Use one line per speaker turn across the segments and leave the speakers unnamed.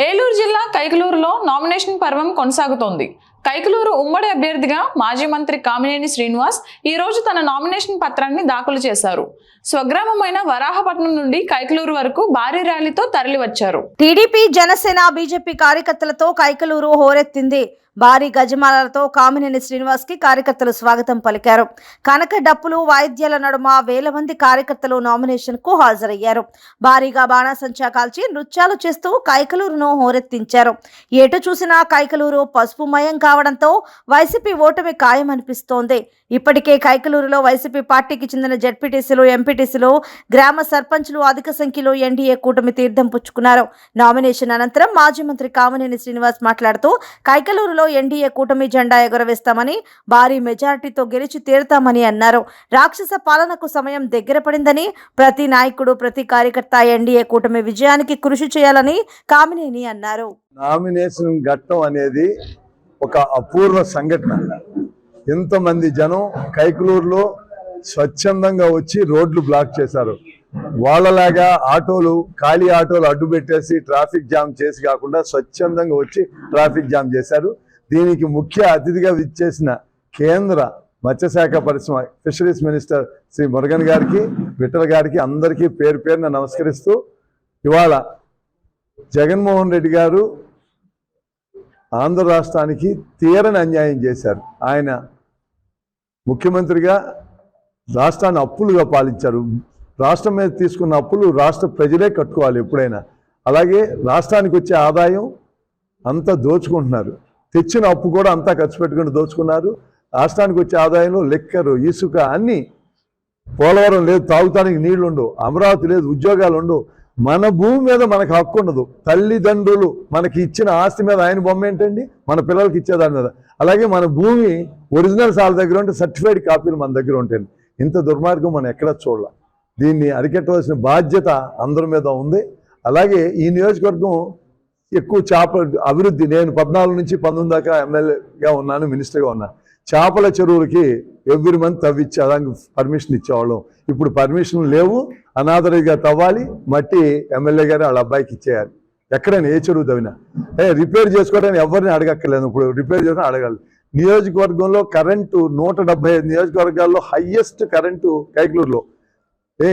ఏలూరు జిల్లా కైకలూరులో నామినేషన్ పర్వం కొనసాగుతోంది. కైకలూరు ఉమ్మడి అభ్యర్థిగా మాజీ మంత్రి కామినేని శ్రీనివాస్ ఈ రోజు తన నామినేషన్ పత్రాన్ని దాఖలు చేశారు. స్వగ్రామమైన వరాహపట్నం నుండి కైకలూరు వరకు భారీ ర్యాలీతో తరలివచ్చారు.
టీడీపీ జనసేన బీజేపీ కార్యకర్తలతో కైకలూరు హోరెత్తింది. భారీ గజమాలతో కామినేని శ్రీనివాస్కి కార్యకర్తలు స్వాగతం పలికారు. కనక డప్పులు వాయిద్యాల నడుమ వేల మంది కార్యకర్తలు నామినేషన్కు హాజరయ్యారు. భారీగా బాణాసంచా కాల్చి నృత్యాలు చేస్తూ కైకలూరును హోరెత్తించారు. ఎటు చూసినా కైకలూరు పసుపుమయం కావడంతో వైసీపీ ఓటమి ఖాయమనిపిస్తోంది. ఇప్పటికే కైకలూరులో వైసీపీ పార్టీకి చెందిన జడ్పీటీసీలు ఎంపీటీసీలు గ్రామ సర్పంచ్లు అధిక సంఖ్యలో ఎన్డీఏ కూటమి తీర్థం పుచ్చుకున్నారు. నామినేషన్ అనంతరం మాజీ మంత్రి కామినేని శ్రీనివాస్ మాట్లాడుతూ కైకలూరులో ఎన్డీఏ కూటమి జెండా ఎగురవేస్తామని భారీ మెజారిటీతో గెలిచి తీరుతామని అన్నారు. రాక్షస పాలనకు సమయం దగ్గర పడిందని ప్రతి నాయకుడు ప్రతి కార్యకర్త ఎన్డీఏ కూటమి విజయానికి కృషి చేయాలని కామినేని అన్నారు.
నామినేషన్ ఘట్టం అనేది ఒక అపూర్వ సంఘటన. ఎంతమంది జనం కైకులూరులో స్వచ్ఛందంగా వచ్చి రోడ్లు బ్లాక్ చేశారు. వాళ్ళలాగా ఆటోలు ఖాళీ ఆటోలు అడ్డు పెట్టేసి ట్రాఫిక్ జామ్ చేసి కాకుండా స్వచ్ఛందంగా వచ్చి ట్రాఫిక్ జామ్ చేశారు. దీనికి ముఖ్య అతిథిగా విచ్చేసిన కేంద్ర మత్స్యశాఖ పరిశ్రమ ఫిషరీస్ మినిస్టర్ శ్రీ మురుగన్ గారికి విఠల్ గారికి అందరికీ పేరు పేరున నమస్కరిస్తూ ఇవాళ జగన్మోహన్ రెడ్డి గారు ఆంధ్ర రాష్ట్రానికి తీరని అన్యాయం చేశారు. ఆయన ముఖ్యమంత్రిగా రాష్ట్రాన్ని అప్పులుగా పాలించారు. రాష్ట్రం మీద తీసుకున్న అప్పులు రాష్ట్ర ప్రజలే కట్టుకోవాలి ఎప్పుడైనా. అలాగే రాష్ట్రానికి వచ్చే ఆదాయం అంతా దోచుకుంటున్నారు. తెచ్చిన అప్పు కూడా అంతా ఖర్చు పెట్టుకుని దోచుకున్నారు. రాష్ట్రానికి వచ్చే ఆదాయం లెక్కరు ఇసుక అన్నీ పోలవరం లేదు తాగుతానికి నీళ్ళు ఉండవు అమరావతి లేదు ఉద్యోగాలు ఉండవు. మన భూమి మీద మనకు హక్కు ఉండదు. తల్లిదండ్రులు మనకి ఇచ్చిన ఆస్తి మీద ఆయన బొమ్మ ఏంటండి? మన పిల్లలకి ఇచ్చేదాని మీద. అలాగే మన భూమి ఒరిజినల్స్ వాళ్ళ దగ్గర ఉంటే సర్టిఫైడ్ కాపీలు మన దగ్గర ఉంటాయండి. ఇంత దుర్మార్గం మనం ఎక్కడ చూడాల? దీన్ని అరికట్టవలసిన బాధ్యత అందరి మీద ఉంది. అలాగే ఈ నియోజకవర్గం ఎక్కువ చేప అభివృద్ధి నేను పద్నాలుగు నుంచి పంతొమ్మిది దాకా ఎమ్మెల్యేగా ఉన్నాను మినిస్టర్గా ఉన్నాను చేపల చెరువులకి ఎవ్రీ మంత్ తవ్విచ్చే దానికి పర్మిషన్ ఇచ్చేవాళ్ళం. ఇప్పుడు పర్మిషన్ లేవు అనాథరిగా తవ్వాలి మట్టి ఎమ్మెల్యే గారు వాళ్ళ అబ్బాయికి ఇచ్చేయాలి. ఎక్కడైనా ఏ చెరువు తవ్వినా. ఏ రిపేర్ చేసుకోవడానికి ఎవరిని అడగక్కర్లేదు. ఇప్పుడు రిపేర్ చేసుకుని అడగాలి. నియోజకవర్గంలో కరెంటు నూట డెబ్బై ఐదు నియోజకవర్గాల్లో హయ్యెస్ట్ కరెంటు కైకలూరులో. ఏ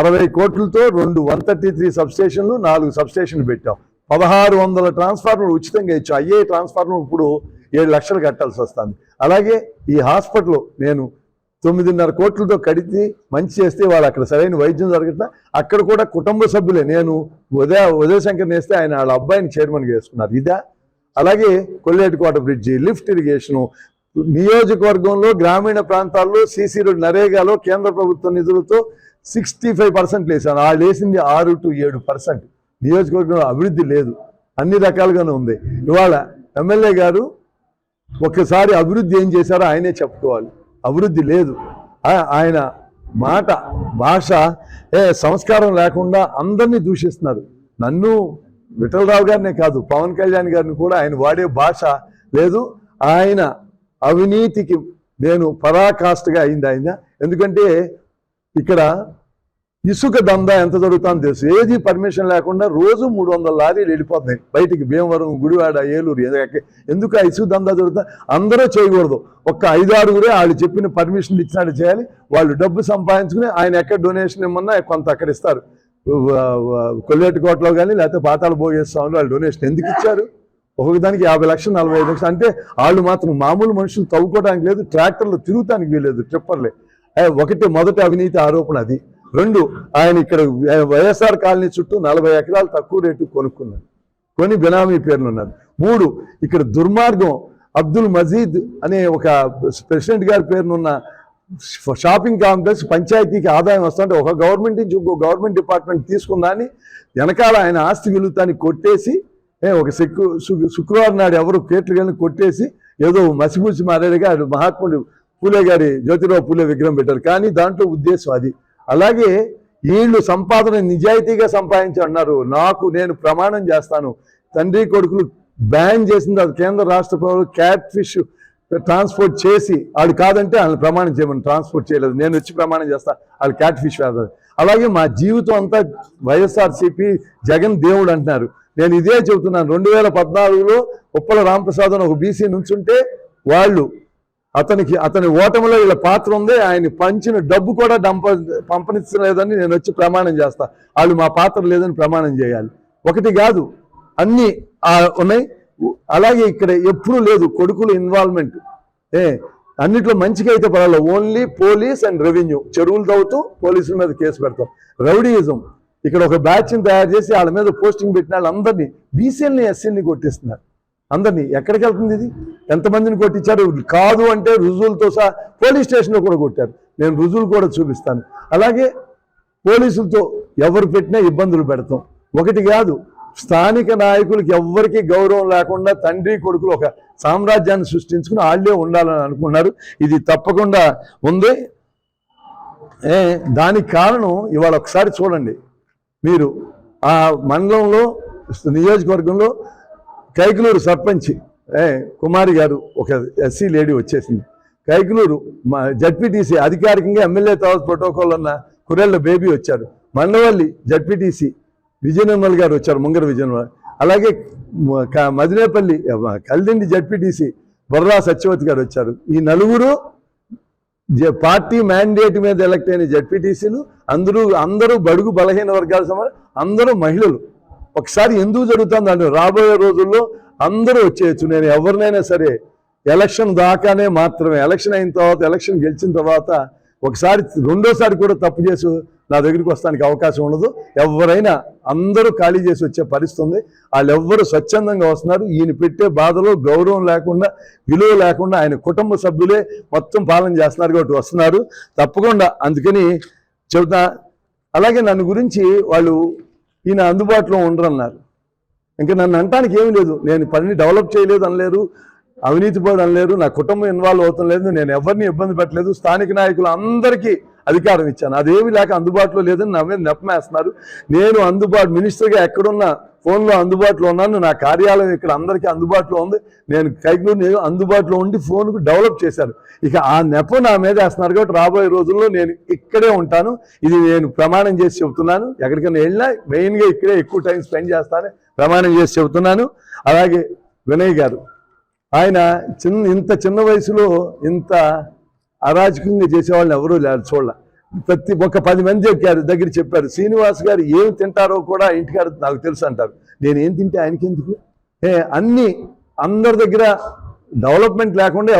అరవై కోట్లతో రెండు వన్ థర్టీ త్రీ సబ్స్టేషన్లు నాలుగు సబ్స్టేషన్లు పెట్టాం. పదహారు వందల ట్రాన్స్ఫార్మర్ ఉచితంగా ఇచ్చు. అయ్యే ట్రాన్స్ఫార్మర్ ఇప్పుడు ఏడు లక్షలు కట్టాల్సి వస్తుంది. అలాగే ఈ హాస్పిటల్ నేను తొమ్మిదిన్నర కోట్లతో కడితే మంచి చేస్తే వాళ్ళు అక్కడ సరైన వైద్యం జరగట్లా. అక్కడ కూడా కుటుంబ సభ్యులే. నేను ఉదయ ఉదయశంకర్ నేస్తే ఆయన వాళ్ళ అబ్బాయిని చైర్మన్గా వేసుకున్నారు ఇదా? అలాగే కొల్లేటికోట బ్రిడ్జి లిఫ్ట్ ఇరిగేషను నియోజకవర్గంలో గ్రామీణ ప్రాంతాల్లో సీసీ రోడ్ నరేగాలో కేంద్ర ప్రభుత్వ నిధులతో సిక్స్టీ ఫైవ్ పర్సెంట్ వేసాను వాళ్ళు వేసింది ఆరు టు ఏడు పర్సెంట్. నియోజకవర్గంలో అభివృద్ధి లేదు. అన్ని రకాలుగానే ఉంది. ఇవాళ ఎమ్మెల్యే గారు ఒక్కసారి అభివృద్ధి ఏం చేశారో ఆయనే చెప్పుకోవాలి. అభివృద్ధి లేదు. ఆయన మాట భాష ఏ సంస్కారం లేకుండా అందరినీ దూషిస్తున్నారు. నన్ను విఠలరావు గారినే కాదు పవన్ కళ్యాణ్ గారిని కూడా ఆయన వాడే భాష లేదు. ఆయన అవినీతికి నేను పరాకాష్ఠగా అయింది ఆయన. ఎందుకంటే ఇక్కడ ఇసుక దందా ఎంత జరుగుతుందో తెలుసు. ఏది పర్మిషన్ లేకుండా రోజు మూడు వందల లారీలు వెళ్ళిపోతున్నాయి. బయటికి భీమవరం గుడివాడ ఏలూరు ఎందుకు ఆ ఇసుక దందా జరుగుతా అందరూ చేయకూడదు. ఒక్క ఐదు ఆరుగురే వాళ్ళు చెప్పిన పర్మిషన్ ఇచ్చినట్టు చేయాలి. వాళ్ళు డబ్బు సంపాదించుకుని ఆయన ఎక్కడ డొనేషన్ ఇమ్మన్నా కొంత అక్కడ ఇస్తారు. కొల్లేటికోటలో కానీ లేకపోతే పాతాళ భోగేస్తామని వాళ్ళు డొనేషన్ ఎందుకు ఇచ్చారు? ఒక్కొక్క దానికి యాభై లక్షలు నలభై ఐదు లక్షలు. అంటే వాళ్ళు మాత్రం మామూలు మనుషులు తవ్వుకోవడానికి లేదు ట్రాక్టర్లు తిరుగుతానికి వీలేదు ట్రిప్పర్లే. ఒకటి మొదటి అవినీతి ఆరోపణ అది. రెండు ఆయన ఇక్కడ వైఎస్ఆర్ కాలనీ చుట్టూ నలభై ఎకరాలు తక్కువ రేటు కొనుక్కున్నారు కొని బినామీ పేర్లు ఉన్నారు మూడు ఇక్కడ దుర్మార్గం అబ్దుల్ మజీద్ అనే ఒక ప్రెసిడెంట్ గారి పేరునున్న షాపింగ్ కాంప్లెక్స్ పంచాయతీకి ఆదాయం వస్తుంటే ఒక గవర్నమెంట్ నుంచి ఇంకో గవర్నమెంట్ డిపార్ట్మెంట్ తీసుకుందాని వెనకాల ఆయన ఆస్తి విలుతాన్ని కొట్టేసి ఒక శుక్ర శుక్రవారం నాడు ఎవరు కేట్లు కానీ కొట్టేసి ఏదో మసిపూసి మారేడుగా మహాత్ముడు పూలే గారి జ్యోతిరావు పూలే విగ్రహం పెట్టారు. కానీ దాంట్లో ఉద్దేశం అది. అలాగే వీళ్ళు సంపాదన నిజాయితీగా సంపాదించి అన్నారు. నాకు నేను ప్రమాణం చేస్తాను. తండ్రి కొడుకులు బ్యాన్ చేసింది అది కేంద్ర రాష్ట్ర ప్రభుత్వం క్యాట్ ఫిష్ ట్రాన్స్పోర్ట్ చేసి వాళ్ళు కాదంటే వాళ్ళని ప్రమాణం చేయమని ట్రాన్స్పోర్ట్ చేయలేదు. నేను వచ్చి ప్రమాణం చేస్తా. వాళ్ళు క్యాట్ ఫిష్ వేస్తారు అలాగే మా జీవితం అంతా వైఎస్ఆర్సీపీ జగన్ దేవుడు అంటున్నారు. నేను ఇదే చెబుతున్నాను. రెండు వేల పద్నాలుగులో ఉప్పల రామప్రసాద్ అని ఒక బీసీ నుంచుంటే వాళ్ళు అతనికి అతని ఓటమిలో వీళ్ళ పాత్ర ఉంది. ఆయన పంచిన డబ్బు కూడా డంప పంపనిచ్చలేదని నేను వచ్చి ప్రమాణం చేస్తా. వాళ్ళు మా పాత్ర లేదని ప్రమాణం చేయాలి. ఒకటి కాదు అన్నీ ఉన్నాయి. అలాగే ఇక్కడ ఎప్పుడూ లేదు కొడుకుల ఇన్వాల్వ్మెంట్ ఏ అన్నిట్లో మంచిగా అయితే పర్వాలేదు. ఓన్లీ పోలీస్ అండ్ రెవెన్యూ చెరువులు తవ్వుతూ పోలీసుల మీద కేసు పెడతాం. రౌడీయిజం. ఇక్కడ ఒక బ్యాచ్ని తయారు చేసి వాళ్ళ మీద పోస్టింగ్ పెట్టిన వాళ్ళందరినీ బీసీఎల్ని ఎస్సీని కొట్టిస్తున్నారు. అందరినీ ఎక్కడికి వెళ్తుంది ఇది? ఎంతమందిని కొట్టించారు? కాదు అంటే రుజువులతో సహా పోలీస్ స్టేషన్లో కూడా కొట్టారు. నేను రుజువులు కూడా చూపిస్తాను. అలాగే పోలీసులతో ఎవరు పెట్టినా ఇబ్బందులు పెడతాం. ఒకటి కాదు స్థానిక నాయకులకి ఎవ్వరికి గౌరవం లేకుండా తండ్రి కొడుకులు ఒక సామ్రాజ్యాన్ని సృష్టించుకుని వాళ్ళే ఉండాలని అనుకున్నారు. ఇది తప్పకుండా ఉంది. దానికి కారణం ఇవాళ ఒకసారి చూడండి. మీరు ఆ మండలంలో నియోజకవర్గంలో కైకులూరు సర్పంచ్ కుమారి గారు ఒక ఎస్సీ లేడీ వచ్చేసింది. కైకులూరు మా జడ్పీటీసీ అధికారికంగా ఎమ్మెల్యే తర్వాత ప్రోటోకాల్ ఉన్న కురెళ్ళ బేబీ వచ్చారు. మండవల్లి జడ్పీటీసీ విజయనిర్మల్ గారు వచ్చారు ముంగర విజయనిర్మల్. అలాగే మదినేపల్లి కల్దిండి జడ్పీటీసీ బొర్రా సత్యవతి గారు వచ్చారు. ఈ నలుగురు జ- పార్టీ మ్యాండేట్ మీద ఎలక్ట్ అయిన జడ్పీటీసీలు అందరూ అందరూ బడుగు బలహీన వర్గాల సమ అందరూ మహిళలు. ఒకసారి ఎందుకు జరుగుతుంది అంటే రాబోయే రోజుల్లో అందరూ వచ్చేయచ్చు. నేను ఎవరినైనా సరే ఎలక్షన్ దాకానే మాత్రమే ఎలక్షన్ అయిన తర్వాత ఎలక్షన్ గెలిచిన తర్వాత ఒకసారి రెండోసారి కూడా తప్పు చేసి నా దగ్గరికి వస్తానికి అవకాశం ఉండదు. ఎవరైనా అందరూ ఖాళీ చేసి వచ్చే పరిస్థితి ఉంది. వాళ్ళెవ్వరూ స్వచ్ఛందంగా వస్తున్నారు. ఈయన పెట్టే బాధలో గౌరవం లేకుండా విలువ లేకుండా ఆయన కుటుంబ సభ్యులే మొత్తం పాలన చేస్తున్నారు కాబట్టి వస్తున్నారు. తప్పకుండా అందుకని చెబుతా అలాగే నన్ను గురించి వాళ్ళు ఈయన అందుబాటులో ఉండరన్నారు. ఇంకా నన్ను అంటానికి ఏమీ లేదు. నేను పనిని డెవలప్ చేయలేదు అనలేరు అవినీతి పోదు అనలేరు నా కుటుంబం ఇన్వాల్వ్ అవుతం లేదు నేను ఎవరిని ఇబ్బంది పెట్టలేదు స్థానిక నాయకులు అందరికీ అధికారం ఇచ్చాను. అదేమి లేక అందుబాటులో లేదని నా మీద నెప్పమేస్తున్నారు నేను అందుబాటు మినిస్టర్గా ఎక్కడున్నా ఫోన్లో అందుబాటులో ఉన్నాను నా కార్యాలయం ఇక్కడ అందరికీ అందుబాటులో ఉంది. నేను కైకులు నేను అందుబాటులో ఉండి ఫోన్కు డెవలప్ చేశాను. ఇక ఆ నెప నా మీద వేస్తున్నారు కాబట్టి రాబోయే రోజుల్లో నేను ఇక్కడే ఉంటాను. ఇది నేను ప్రమాణం చేసి చెబుతున్నాను. ఎక్కడికైనా వెళ్ళినా మెయిన్గా ఇక్కడే ఎక్కువ టైం స్పెండ్ చేస్తాను ప్రమాణం చేసి చెబుతున్నాను. అలాగే వినయ్ గారు ఆయన చిన్న ఇంత చిన్న వయసులో ఇంత అరాజకంగా చేసేవాళ్ళని ఎవరూ లేరు చూడాల. ప్రతి ఒక పది మంది చెప్పారు దగ్గర చెప్పారు శ్రీనివాస్ గారు ఏం తింటారో కూడా ఇంటికాడ నాకు తెలుసు అంటారు. నేను ఏం తింటే ఆయనకి ఎందుకు ఏ అన్ని అందరి దగ్గర డెవలప్మెంట్ లేకుండా